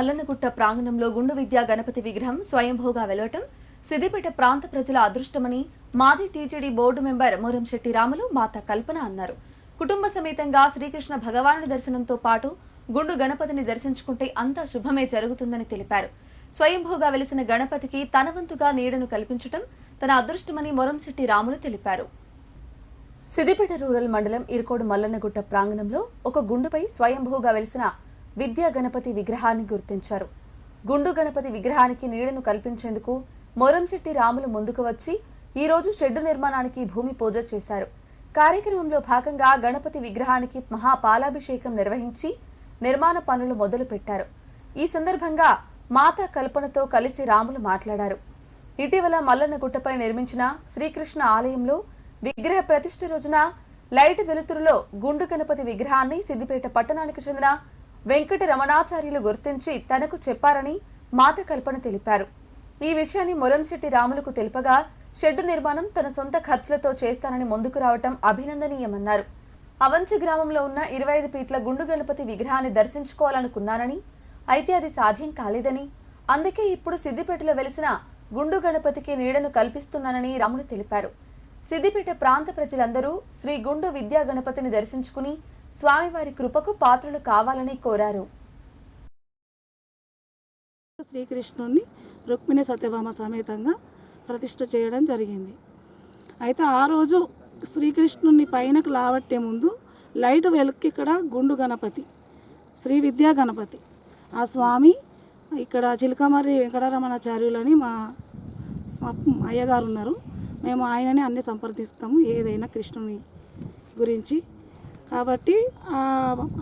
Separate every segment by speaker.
Speaker 1: మల్లన్నగుట్ట ప్రాంగణంలో గుండు విద్యా గణపతి విగ్రహం స్వయంభూగా వెలవటం సిద్దిపేట ప్రాంత ప్రజల అదృష్టమని మాజీ TTD board member Muramsetti Ramulu మాత కల్పన అన్నారు. కుటుంబ సమేతంగా శ్రీకృష్ణ భగవానుడి దర్శనంతో పాటు గుండు గణపతిని దర్శించుకుంటే అంతా శుభమే జరుగుతుందని తెలిపారు. స్వయంభూగా వెలిసిన గణపతికి తన వంతుగా నీడను కల్పించటం తన అదృష్టమని మొరంశెట్టి రాములు తెలిపారు. సిద్దిపేట రూరల్ మండలం ఇరుకోడు మల్లన్నగుట్ట ప్రాంగణంలో ఒక గుండుపై స్వయంభూగా వెలిసిన విద్యా గణపతి విగ్రహాన్ని గుర్తించారు. గుండు గణపతి విగ్రహానికి నీడను కల్పించేందుకు మొరంశెట్టి రాములు ముందుకు వచ్చి ఈ రోజు షెడ్డు నిర్మాణానికి భూమి పూజ చేశారు. కార్యక్రమంలో భాగంగా గణపతి విగ్రహానికి మహాపాలాభిషేకం నిర్వహించి నిర్మాణ పనులు మొదలు పెట్టారు ఈ సందర్భంగా మాతా కల్పనతో కలిసి రాములు మాట్లాడారు. ఇటీవల మల్లన్నగుట్టపై నిర్మించిన శ్రీకృష్ణ ఆలయంలో విగ్రహ ప్రతిష్ఠ రోజున లైట్ వెలుతురులో గుండు గణపతి విగ్రహాన్ని సిద్దిపేట పట్టణానికి చెందిన వెంకట రమణాచార్యులు గుర్తించి తనకు చెప్పారని మాత కల్పన తెలిపారు. ఈ విషయాన్ని మురంశెట్టి రాములకు తెలుపగా షెడ్డు నిర్మాణం తన సొంత ఖర్చులతో చేస్తానని ముందుకు రావటం అభినందనీయమన్నారు. అవంచి గ్రామంలో ఉన్న ఇరవై ఐదు ఫీట్ల గుండు గణపతి విగ్రహాన్ని దర్శించుకోవాలనుకున్నానని అయితే అది సాధ్యం కాలేదని అందుకే ఇప్పుడు సిద్దిపేటలో వెలిసిన గుండు గణపతికి నీడను కల్పిస్తున్నానని రాములు తెలిపారు. సిద్దిపేట ప్రాంత ప్రజలందరూ శ్రీ గుండు విద్యా గణపతిని దర్శించుకుని స్వామివారి కృపకు పాత్రలు కావాలని కోరారు.
Speaker 2: శ్రీకృష్ణుని రుక్మిణి సత్యభామ సమేతంగా ప్రతిష్ట చేయడం జరిగింది. అయితే ఆ రోజు శ్రీకృష్ణుని పైనకు లావట్టే ముందు లైట్ వెలుక్కి ఇక్కడ గుండు గణపతి శ్రీ విద్యా గణపతి. ఆ స్వామి ఇక్కడ చిలకమర్రి వెంకటరమణాచార్యులని మా మా అయ్యగారు ఉన్నారు. మేము ఆయననే అన్ని సంప్రదిస్తాము. ఏదైనా కృష్ణుని గురించి కాబట్టి ఆ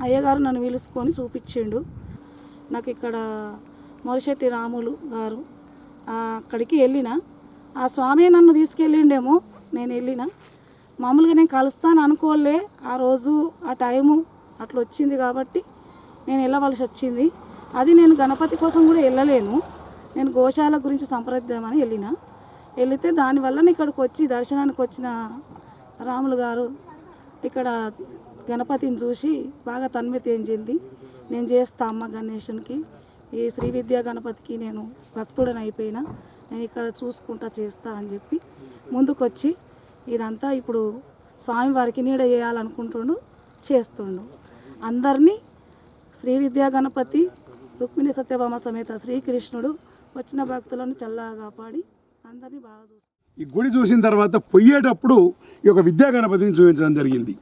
Speaker 2: అయ్యగారు నన్ను పిలుచుకొని చూపించిండు. నాకు ఇక్కడ మొరిశెట్టి రాములు గారు అక్కడికి వెళ్ళిన. ఆ స్వామి నన్ను తీసుకెళ్ళిండేమో నేను వెళ్ళిన. మామూలుగా నేను కలుస్తాను అనుకోలే ఆ రోజు ఆ టైము అట్లా వచ్చింది కాబట్టి నేను వెళ్ళవలసి వచ్చింది. అది నేను గణపతి కోసం కూడా వెళ్ళలేను. నేను గోశాల గురించి సంప్రదిద్దామని వెళ్ళిన. వెళితే దానివల్ల ఇక్కడికి వచ్చి దర్శనానికి వచ్చిన రాములు గారు ఇక్కడ గణపతిని చూసి బాగా తన్మతి నేను చేస్తా అమ్మ గణేషునికి ఈ శ్రీ విద్యా గణపతికి నేను భక్తుడని అయిపోయినా నేను ఇక్కడ చూసుకుంటా చేస్తా అని చెప్పి ముందుకొచ్చి ఇదంతా ఇప్పుడు స్వామివారికి నీడ చేయాలనుకుంటుండు చేస్తుండు. అందరినీ శ్రీ విద్యా గణపతి రుక్మిణి సత్యభామ సమేత శ్రీకృష్ణుడు వచ్చిన భక్తులను చల్లగా కాపాడి అందరినీ బాగా చూసి
Speaker 3: ఈ గుడి చూసిన తర్వాత పొయ్యేటప్పుడు ఈ యొక్క విద్యా గణపతిని చూపించడం జరిగింది.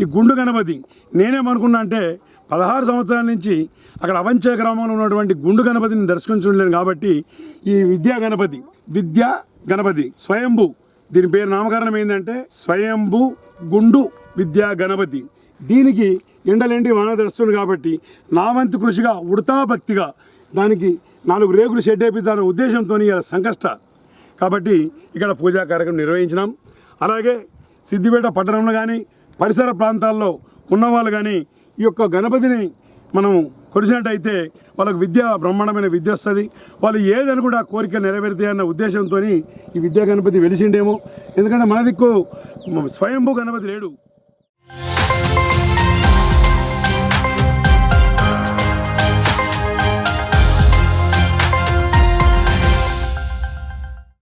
Speaker 3: ఈ గుండు గణపతి. నేనేమనుకున్నా అంటే పదహారు సంవత్సరాల నుంచి అక్కడ అవంచే గ్రామంలో ఉన్నటువంటి గుండు గణపతిని దర్శించలేను కాబట్టి ఈ విద్యా గణపతి విద్యా గణపతి స్వయంభు. దీని పేరు నామకరణం ఏంటంటే స్వయంభు గుండు విద్యా గణపతి. దీనికి ఎండలేంటి వాన కాబట్టి నా వంతు కృషిగా ఉడతా భక్తిగా దానికి నాలుగు రేకులు షెడ్ వేపిద్దానే ఉద్దేశంతో ఇలా సంకష్ట. కాబట్టి ఇక్కడ పూజా కార్యక్రమం నిర్వహించినాం. అలాగే సిద్దిపేట పట్టణంలో కానీ పరిసర ప్రాంతాల్లో ఉన్నవాళ్ళు కానీ ఈ యొక్క గణపతిని మనం కొలిసినట్టయితే వాళ్ళకు విద్య బ్రహ్మాండమైన విద్య వస్తుంది. వాళ్ళు ఏదని కూడా కోరిక నెరవేరుతాయి అన్న ఉద్దేశంతో ఈ విద్యా గణపతి వెలిసిండేమో. ఎందుకంటే మన దిక్కు స్వయంభూ గణపతి లేడు.